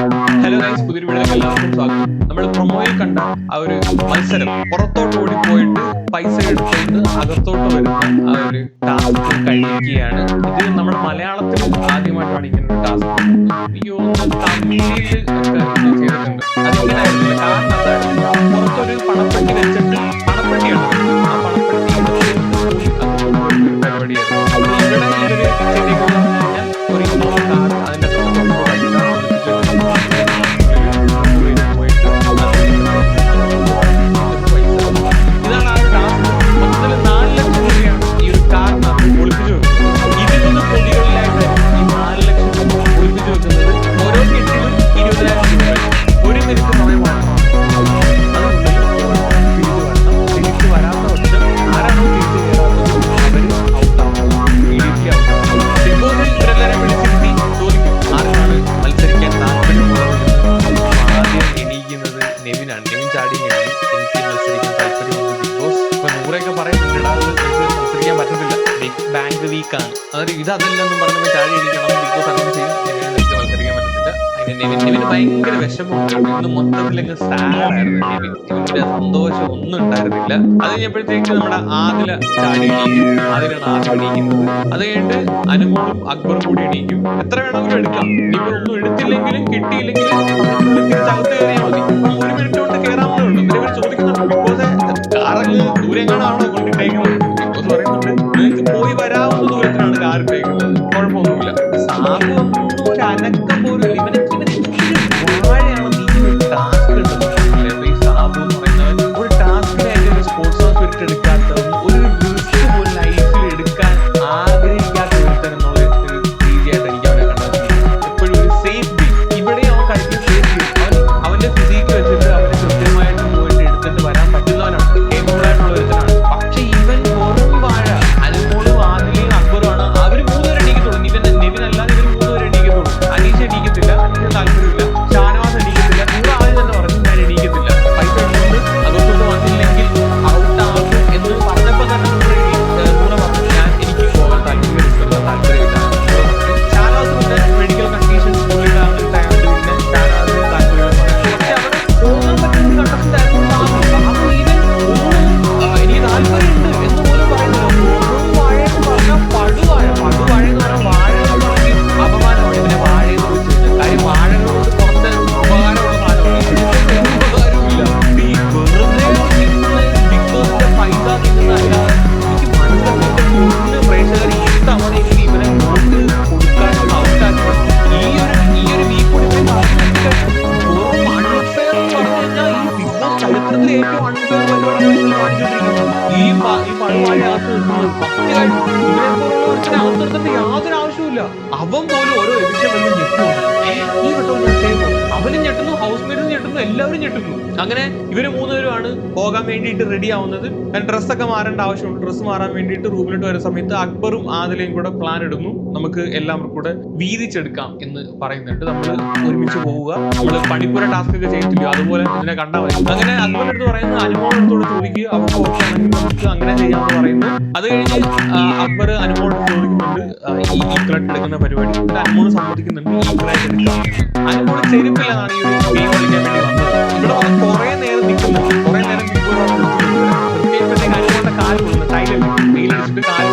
Hello guys പുതിയൊരു വീഡിയോയിലേക്ക് എല്ലാവർക്കും സ്വാഗതം. നമ്മൾ പ്രൊമോയിൽ കണ്ട ആ ഒരു മത്സരം പുറത്തോട്ട് ഓടിപ്പോയിട്ട് പൈസ എടുത്തുകൊണ്ട് അകത്തോട്ട് വരുന്ന ആ ഒരു ടാസ്ക് കഴിക്കുകയാണ് ഇത് നമ്മൾ മലയാളത്തിൽ ആദ്യമായിട്ട് കാണിക്കുന്ന ഒരു ടാസ്ക് അയ്യോ തോന്നുന്നു തമിഴിൽ ഒക്കെ ചെയ്തിട്ടുണ്ട്. അതിങ്ങനായിട്ടുള്ള കാരണം അതായത് പുറത്തൊരു പണപ്പെട്ടി വെച്ചിട്ട് പണപ്പെട്ടിയാണ് ആ പണപ്പെട്ടി പരിപാടിയായിരുന്നു. ഇവിടെ ഈ ഒരു ചെടി ഒരു ഇന്നോവ ബാങ്ക് വീക്കാണ്. അതൊരു ഇത് അതല്ലെന്നും പറഞ്ഞ് താഴെ ഇരിക്കണം. ബിഗ് ബോസ് അങ്ങനെ ചെയ്യും. എനിക്ക് മത്സരിക്കാൻ പറ്റത്തില്ല. അതിന് നെവിന് ഭയങ്കര വിഷമമുണ്ട് ഇന്ന് മൊത്തത്തിലൊക്കെ സാഡായിരുന്നു നെവിന്റെ സന്തോഷം ഒന്നും ഉണ്ടായിരുന്നില്ല. അത് കഴിഞ്ഞപ്പോഴത്തേക്ക് നമ്മുടെ ആദില ചാടി എണീക്കും. ആദിലാണ് ആദ്യം എണീക്കുന്നത്. അത് കഴിഞ്ഞിട്ട് അനുമോളും അക്ബറും കൂടി എണീക്കും. എത്ര വേണമെങ്കിലും എടുക്കാം. ഇപ്പൊ ഒന്നും എടുത്തില്ലെങ്കിലും കിട്ടിയില്ലെങ്കിലും തിരിച്ചകത്ത് കയറിയാൽ മതി. ഒരു മിനിറ്റ് കൊണ്ട് കയറാമെന്നുള്ളൂ ഇവർ ചോദിക്കുന്ന ठंडगार फेंक दो വേണ്ടിയിട്ട് റെഡി ആവുന്നത്. ഡ്രസ്സൊക്കെ മാറേണ്ട ആവശ്യമുണ്ട്. ഡ്രസ്സ് മാറാൻ വേണ്ടിയിട്ട് റൂമിലോട്ട് വരുന്ന സമയത്ത് അക്ബറും ആദിലയും കൂടെ പ്ലാൻ ഇടുന്നു. നമുക്ക് എല്ലാവർക്കും കൂടെ വീതിച്ചെടുക്കാം എന്ന് പറയുന്നുണ്ട്. നമ്മൾ ഒരുമിച്ച് പോവുക. നമ്മൾ പണിപ്പുര ടാസ്ക് ഒക്കെ ചെയ്തിട്ടില്ല അതുപോലെ അതിനെ കണ്ടാൽ മതി. അങ്ങനെ അക്ബർ എടുത്ത് പറയുന്ന അനുമോളത്തോട് ചോദിക്കുക. അവർക്ക് ഓക്കെ നമുക്ക് അങ്ങനെ ചെയ്യാമെന്ന് പറയുന്നു. അത് കഴിഞ്ഞ് അക്ബർ അനുമോളോട് ചോദിക്കുന്നുണ്ട്. ഈ ക്രെഡ് എടുക്കുന്ന പരിപാടി. അനുമോൾ സമ്മതിക്കുന്നുണ്ട്. ഈ ക്രെഡ് എടുക്കാം അനുമോൾ ചെരുപ്പില്ലെന്നാണ് ഈ ഒരു ഗെയിം കളിക്കാൻ വേണ്ടി വന്നത്. ഇവിടെ കുറെ നേരം നിൽക്കുന്നു. കുറെ നേരം കാൽ പോകുന്നു സൈലന്റ്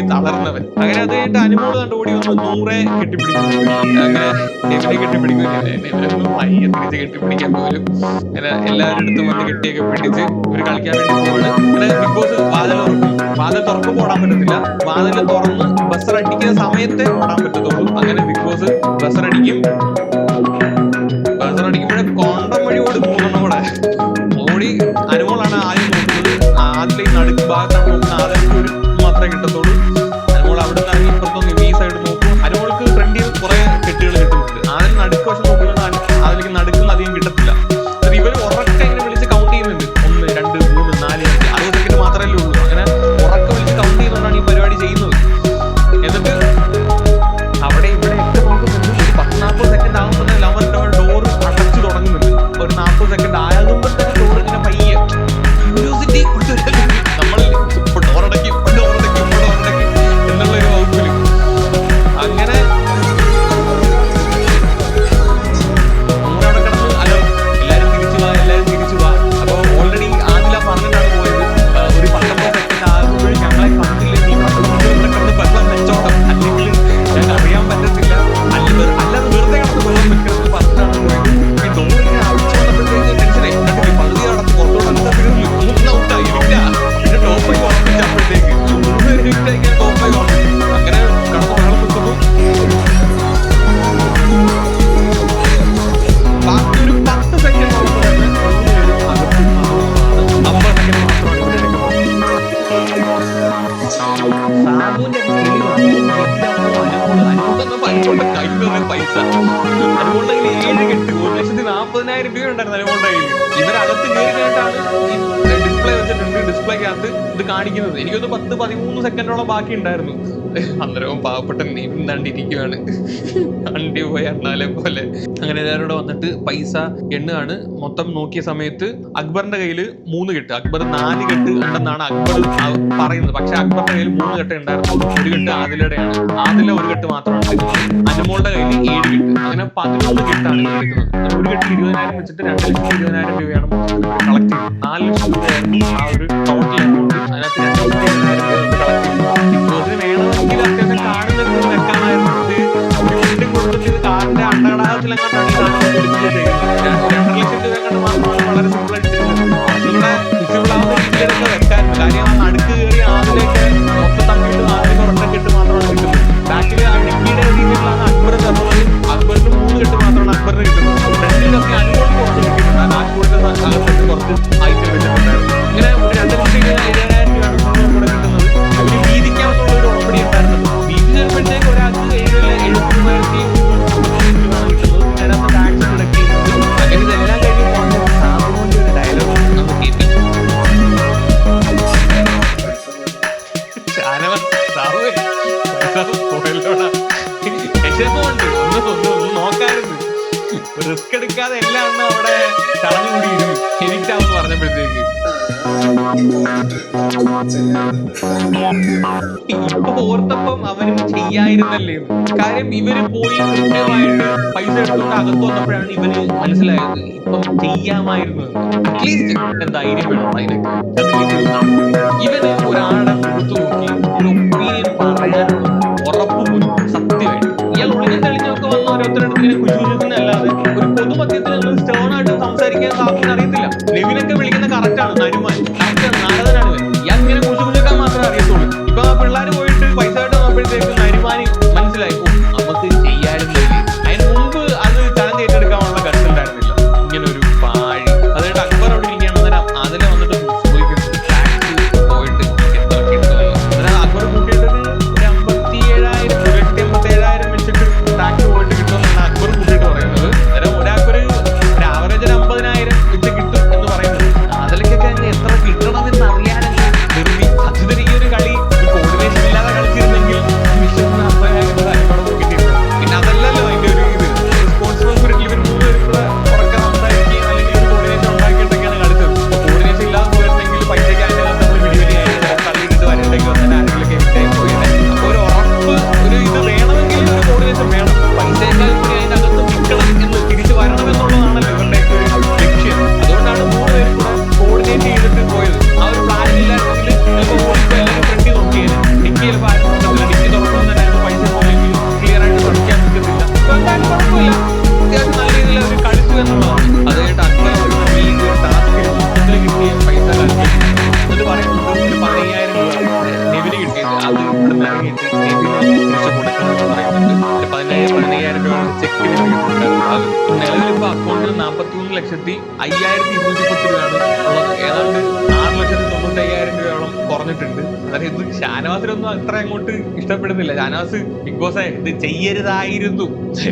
കെട്ടി തളർന്നവൻ. അങ്ങനെ അത് കഴിഞ്ഞിട്ട് അനുമോൾ കണ്ടുകൂടി വന്ന് നൂറെ കെട്ടിപ്പിടിക്കും. അങ്ങനെ എവിടെ കെട്ടിപ്പിടിക്കും വയ്യ തിരിച്ച് കെട്ടിപ്പിടിക്കാൻ പോലും അങ്ങനെ എല്ലാവരുടെ അടുത്തും വന്ന് കെട്ടിയൊക്കെ പിടിച്ച് ഇവർ കളിക്കാൻ വേണ്ടി പോവാണ്. അങ്ങനെ ബിഗ് ബോസ് വാതിൽ തുറക്കും. വാതിൽ തുറക്കുമ്പോൾ ഓടാൻ പറ്റത്തില്ല. വാതിൽ തുറന്ന് ബസ്സർ അടിക്കുന്ന സമയത്തെ ഓടാൻ പറ്റത്തുള്ളൂ. അങ്ങനെ ബിഗ് ബോസ് ബസ്സർ അടിക്കും. ഇവരകത്ത് കയറി കഴിഞ്ഞിട്ടാണ് ഈ ഡിസ്പ്ലേ വെച്ചിട്ടുണ്ട് ഡിസ്പ്ലേക്കകത്ത് ഇത് കാണിക്കുന്നത്. എനിക്കൊന്ന് പത്ത് പതിമൂന്ന് സെക്കൻഡോളം ബാക്കി ഉണ്ടായിരുന്നു അന്നേരവും പാവപ്പെട്ട നീന്താണ്ടിരിക്കുകയാണ് തണ്ടി പോയ അണ്ണാലെ പോലെ. അങ്ങനെ എല്ലാവരും വന്നിട്ട് പൈസ എണ്ണുകയാണ് മൊത്തം നോക്കിയ സമയത്ത് അക്ബറിന്റെ കയ്യിൽ മൂന്ന് കെട്ട്. അക്ബർ നാല് കെട്ട് ഉണ്ടെന്നാണ് അക്ബർ പറയുന്നത്. പക്ഷെ അക്ബറിന്റെ കയ്യിൽ മൂന്ന് കെട്ട് ഉണ്ടായിരുന്നു. ഒരു കെട്ട് ആദിലയുടെയാണ്. ആദില ഒരു കെട്ട് മാത്രമാണ് അനുമോളുടെ കയ്യിൽ ഏഴ് കെട്ട്. അങ്ങനെ പതിനൊന്ന് കെട്ടാണ് എടുക്കുന്നത്. ഒരു കെട്ട് ഇരുപതിനായിരം വെച്ചിട്ട് രണ്ട് ലക്ഷത്തി ഇരുപതിനായിരം രൂപയാണ് കളക്ട് ചെയ്യുന്നത് നാല് ലക്ഷം രൂപയായിരുന്നു ആ ഒരു ടോട്ടൽ കാര്യം ഇവർ പോയി കൃത്യമായിട്ട് പൈസ എടുത്തുകൊണ്ട് അകത്ത് വന്നപ്പോഴാണ് ഇവർ മനസ്സിലായത് ഇപ്പം ചെയ്യാമായിരുന്നു അറ്റ്ലീസ്റ്റ് ധൈര്യം വേണം അതിനൊക്കെ. ഇവന് ഒരാളെ കൊടുത്തു നോക്കി ഒരു ഒപ്പീനിയൻ പറയാനുള്ള ഒരു സത്യമായിട്ട്. ഇയാൾ ഒളിഞ്ഞും തെളിഞ്ഞൊക്കെ വന്ന ഓരോരുത്തരുടെ കുശൂരിക്കുന്നല്ലാതെ ഒരു പൊതുമധ്യത്തിൽ സ്റ്റേൺ ആയിട്ട് സംസാരിക്കാൻ സാധിക്കുന്ന അറിയത്തില്ല. ലെവിനൊക്കെ വിളിക്കുന്ന കറക്റ്റാണ് നരുമാൻ നിലവിലിപ്പോ അക്കൗണ്ടിൽ നാൽപ്പത്തി മൂന്ന് ലക്ഷത്തി അയ്യായിരത്തി ഇരുന്നൂറ്റി പത്ത് രൂപയാണ് ഉള്ളത് ഏതാണ്ട് ആറ് ലക്ഷത്തി തൊണ്ണൂറ്റി അയ്യായിരം രൂപയോളം കുറഞ്ഞിട്ടുണ്ട് അതായത് ഇത് ഷാനവാസിനൊന്നും അത്ര അങ്ങോട്ട് ഇഷ്ടപ്പെടുന്നില്ല ഷാനവാസ് ബിഗ് ബോസ് ഇത് ചെയ്യരുതായിരുന്നു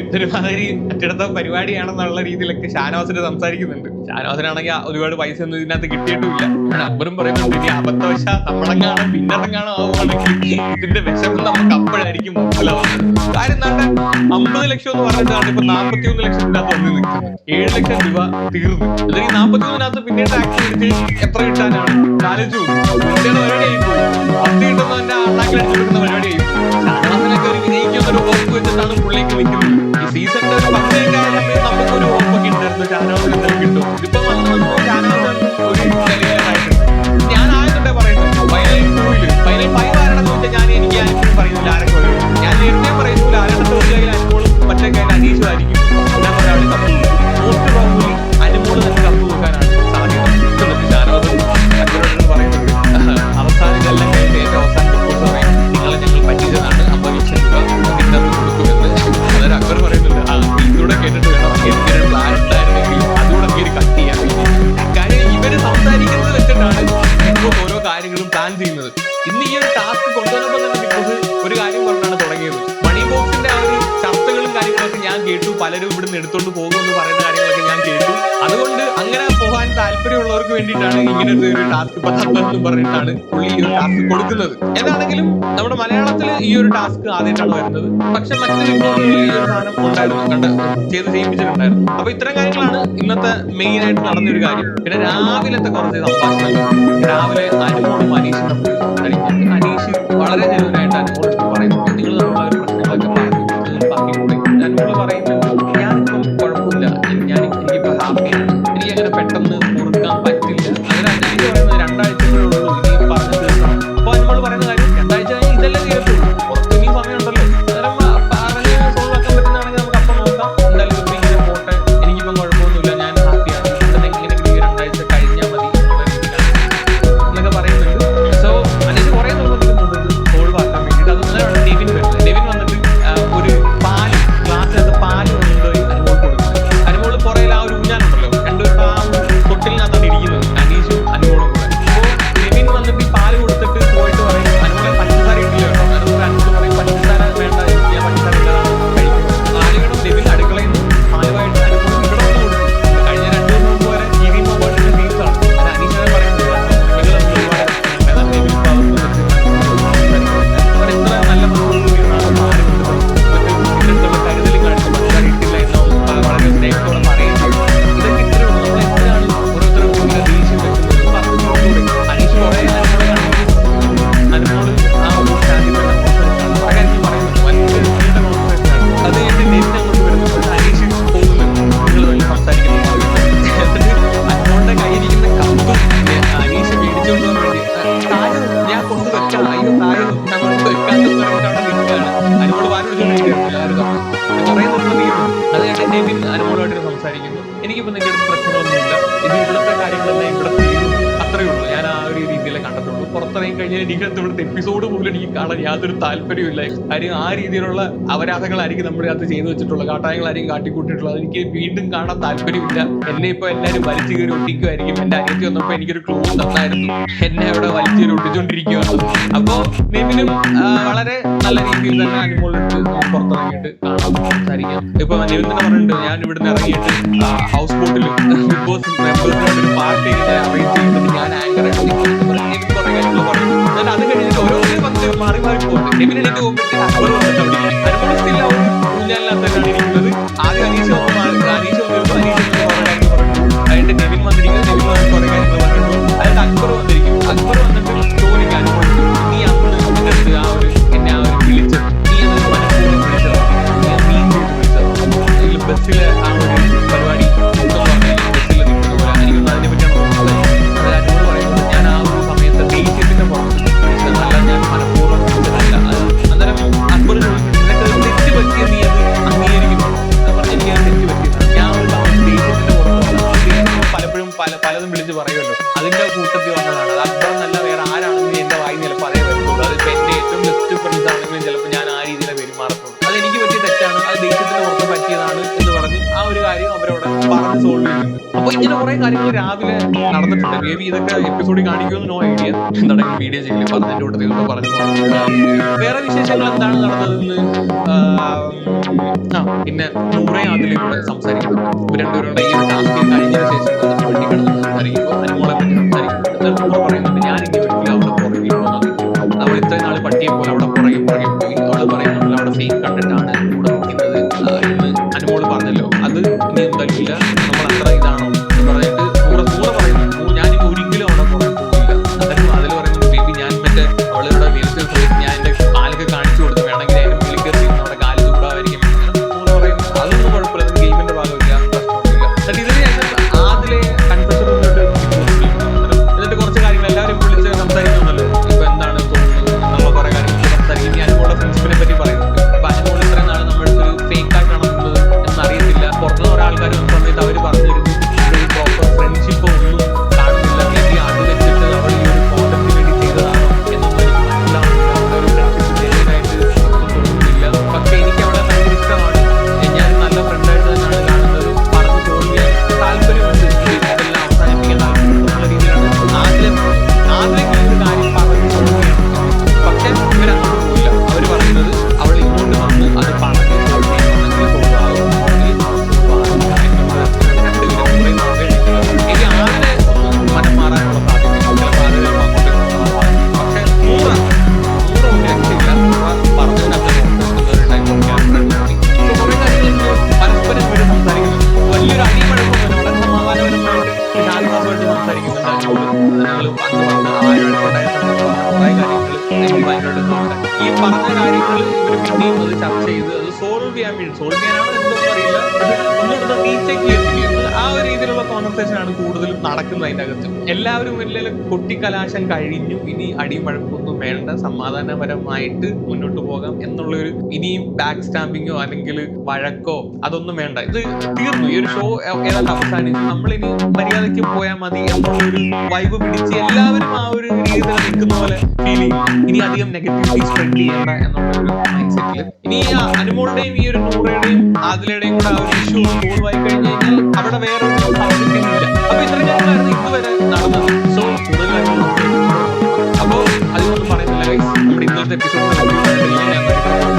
ഇതൊരു മാതിരി അറ്റടുത്ത പരിപാടിയാണെന്നുള്ള രീതിയിലൊക്കെ ഷാനവാസിന് സംസാരിക്കുന്നുണ്ട്. ഷാനവാസിനാണെങ്കിൽ ഒരുപാട് പൈസ ഒന്നും ഇതിനകത്ത് കിട്ടിയിട്ടുമില്ല. അക്ബറും പറയുമ്പോൾ അബദ്ധവശ നമ്മളെങ്ങാണോ പിന്നറങ്ങാണോ ആവുകയാണെങ്കിൽ ഇതിന്റെ വിഷമം നമുക്ക് അപ്പോഴായിരിക്കും കാര്യം എന്താണ്ട് അമ്പത് ലക്ഷം എന്ന് പറഞ്ഞിട്ടാണ് ഇപ്പൊ നാൽപ്പത്തി ഒന്ന് ലക്ഷത്തിനകത്ത് വന്ന് നിൽക്കുന്നത്. ഏഴ് ലക്ഷം രൂപ തീർന്നു. അല്ലെങ്കിൽ നാൽപ്പത്തി ഒന്നിനകത്ത് പിന്നെ ടാക്സ് എടുത്ത് എത്ര കിട്ടാനാണ്? ചാലഞ്ച് ഇന്ത്യയുടെ പരിപാടിയായി പോയി. പത്ത് കിട്ടുന്നതിന്റെ പരിപാടിയായി ഷാനവാസിനൊക്കെ ഒരു വിജയിക്കുന്ന ഒരു ഉറപ്പ് വെച്ചിട്ടാണ് പുള്ളിക്ക് നിൽക്കുന്നത്. ഈ സീസണിന്റെ ഒരു ആയ സമയത്ത് നമുക്കൊരു ഉറപ്പൊക്കെ ഉണ്ടായിരുന്നു. ഷാനവാസിന് എന്തെങ്കിലും കിട്ടും. ഇപ്പൊ ഞാൻ ആയതുകൊണ്ടേ പറയുന്നത്. ഫൈനൽ ടൂവിൽ ഫൈനൽ ഞാൻ എനിക്ക് അനുഭവം പറയുന്നില്ല ആരൊക്കെ ഞാൻ നേരത്തെ പറയുന്നില്ല ആരുടെ ഒരു അനുഭവം അനുമോളും മറ്റേ കയ്യിൽ അനീഷും ഞാൻ കപ്പ് ഒരു ടാസ്ക് തന്നെന്ന് പറഞ്ഞിട്ടാണ് പുള്ളി ഈ ഒരു ടാസ്ക് കൊടുക്കുന്നത്. എന്നാണെങ്കിലും നമ്മുടെ മലയാളത്തിൽ ഈ ഒരു ടാസ്ക് ആദ്യമായിട്ടാണ് വരുന്നത്. പക്ഷെ മറ്റൊരു ഈ ഒരു സാധനം ഉണ്ടായിരുന്നു കണ്ട് ചെയ്ത് ചെയ്യിപ്പിച്ചിട്ടുണ്ടായിരുന്നു. അപ്പൊ ഇത്തരം കാര്യങ്ങളാണ് ഇന്നത്തെ മെയിൻ ആയിട്ട് നടന്നൊരു കാര്യം. പിന്നെ രാവിലത്തെ കുറച്ച് സംഭാഷണങ്ങൾ. രാവിലെ അനുമോളും അനീഷും തമ്മിൽ അനീഷ് വളരെ ജനുവനായിട്ട് അനുമോൾ പറയുന്നു. നിങ്ങൾ എനിക്കകത്ത് ഇവിടുത്തെ എപ്പിസോഡ് പോലും എനിക്ക് കാണാൻ യാതൊരു താല്പര്യമില്ല കാര്യം ആ രീതിയിലുള്ള അപരാധങ്ങളായിരിക്കും നമ്മുടെ അകത്ത് ചെയ്തു വെച്ചിട്ടുള്ളത്. കാട്ടായങ്ങളായിരിക്കും കാട്ടിക്കൂട്ടിയിട്ടുള്ളത്. എനിക്ക് വീണ്ടും കാണാൻ താല്പര്യമില്ല. എന്നെ ഇപ്പൊ എല്ലാവരും വലിച്ചു കയറി ഒട്ടിക്കുമായിരിക്കും എന്റെ അനിയത്തി വന്നപ്പോ എനിക്കൊരു ക്ലൂ തന്നായിരുന്നു. എന്നെ അവിടെ വലിച്ചു കയറി ഒട്ടിച്ചോണ്ടിരിക്കുവാണ് അപ്പോ നിവിനും വളരെ നല്ല രീതിയിൽ തന്നെ അനുമോളിട്ട് പുറത്തിറങ്ങിയിട്ട് കാണാൻ സംസാരിക്കാം. ഇപ്പൊ നിവിൻ തന്നെ പറഞ്ഞിട്ടുണ്ട് ഞാൻ ഇവിടുന്ന് ഇറങ്ങിയിട്ട് ഹൗസ് ബോട്ടിൽ ബിഗ് ബോസ് മെമ്പേഴ്സിനോട് ഞാൻ ആങ്കർ ഞാൻ അത് കഴിഞ്ഞിട്ട് ഓരോ വന്ന് മാറി മാറി പോകും എണീറ്റ് പോകുമ്പോഴത്തേക്ക് അക്ബർ വന്നിട്ട് അവിടെ ഇരിക്കും. അനുമോൾ still ആ ഒരു ഊഞ്ഞാലിനകത്താണ് ഇരിക്കുന്നത് അവരവിടെ പറഞ്ഞ് സോൾവ് ചെയ്യുന്നുണ്ട് അപ്പൊ ഇങ്ങനെ കുറെ കാര്യങ്ങൾ രാവിലെ നടന്നിട്ടുണ്ട്. മേ ബി ഇതൊക്കെ എപ്പിസോഡിൽ കാണിക്കുമെന്ന് നോ ഐഡിയ എന്താണ് വീഡിയോ ചെയ്യൽ പറഞ്ഞതിന്റെ കൂടെ നിങ്ങൾ പറഞ്ഞു വേറെ വിശേഷങ്ങൾ എന്താണ് നടന്നതെന്ന് ആ പിന്നെ നൂറെ അതിലൂടെ കൂടെ ഇവർ രണ്ടുപേരുടെ ഈ ടാസ്ക് കഴിഞ്ഞ ശേഷം വെട്ടിക്കിടന്ന് സംസാരിക്കുമ്പോൾ അനുമോളെ പറ്റി സംസാരിക്കുന്നുണ്ട് ഞാൻ എനിക്ക് അവിടെ പുറകിൽ അവർ ഇത്രയും നാൾ പട്ടിയെ പോലെ അവിടെ പുറകെ പോയി Yeah. കൊട്ടിക്കലാശം കഴിഞ്ഞു. ഇനി അടിമഴക്കൊന്നും വേണ്ട. സമാധാനപരമായിട്ട് മുന്നോട്ട് പോകാം എന്നുള്ളൊരു ഇനിയും ബാക്ക് സ്റ്റാമ്പിങ്ങോ അല്ലെങ്കിൽ വഴക്കോ അതൊന്നും വേണ്ട. ഇത് തീർന്നു. ഈ ഒരു ഷോ ഏതാണ്ട് അവസാനിച്ചു. നമ്മളിനി മര്യാദയ്ക്ക് പോയാൽ മതി എന്നുള്ളൊരു വൈബ് പിടിച്ച് എല്ലാവരും ആ ഒരു രീതിയിൽ നിൽക്കുന്ന പോലെ ഫീൽ ചെയ്യും. ഇനി അധികം നെഗറ്റീവ് സ്പ്രെഡ് ചെയ്യേണ്ട എന്നുള്ളൊരു മൈൻഡ് സെറ്റിൽ ഇനി അനുമോളുടെയും ഈ ഒരു നൂറയുടെയും ആദിലയുടെയും കൂടെ ആ ഒരു ഇഷ്യൂ സോൾവ് ആയി കഴിഞ്ഞു കഴിഞ്ഞാൽ അവിടെ വേറെ ഒന്നും അവതരിക്കുന്നില്ല അപ്പൊ ഇത്രയും ഇതുവരെ നടന്നത്. അപ്പോൾ അതുകൊണ്ട് പറയുന്നില്ല നമ്മുടെ ഇന്നത്തെ എപ്പിസോഡ്